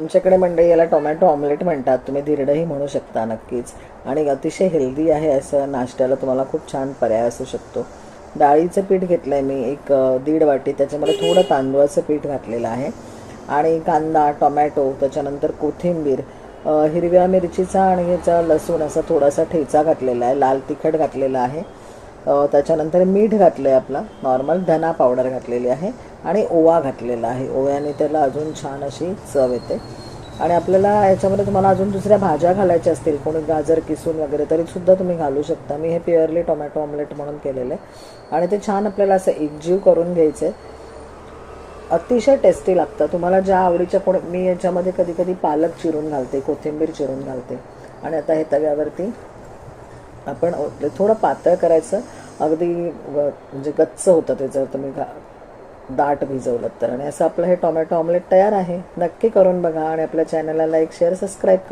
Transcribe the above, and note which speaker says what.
Speaker 1: आमच्याकडे मंडळी याला टोमॅटो ऑमलेट म्हणतात. तुम्ही धिरडंही म्हणू शकता नक्कीच. आणि अतिशय हेल्दी आहे असं नाश्त्याला तुम्हाला खूप छान पर्याय असू शकतो. डाळीचं पीठ घेतलं आहे मी एक दीड वाटी. त्याच्यामध्ये थोडं तांदूळाचं पीठ घातलेलं आहे. आणि कांदा टोमॅटो त्याच्यानंतर कोथिंबीर हिरव्या मिरचीचा आणि ह्याचा लसूण असा थोडासा ठेचा घातलेला आहे. लाल तिखट घातलेलं आहे. त्याच्यानंतर मीठ घातलं आहे आपला. नॉर्मल धना पावडर घातलेली आहे आणि ओवा घातलेला आहे. ओव्याने त्याला अजून छान अशी चव येते. आणि आपल्याला याच्यामध्ये तुम्हाला अजून दुसऱ्या भाज्या घालायच्या असतील कोणी गाजर किसून वगैरे तरीसुद्धा तुम्ही घालू शकता. मी हे प्युअरली टोमॅटो ऑमलेट म्हणून केलेलं आहे. आणि ते छान आपल्याला असं एकजीव करून घ्यायचं आहे अतिशय टेस्टी लागतं. तुम्हाला ज्या आवडीच्या कोण मी याच्यामध्ये कधी कधी पालक चिरून घालते कोथिंबीर चिरून घालते. आणि आता हे तव्यावरती आपण थोडं पातळ करायचं. अगदी व- म्हणजे गच्च होतं ते जर तुम्ही घा दाट भिजवलं तर. आणि असं आपलं हे टोमॅटो ऑमलेट तयार आहे. नक्की करून बघा आणि आपल्या चॅनलला लाईक शेअर सबस्क्राईब करा.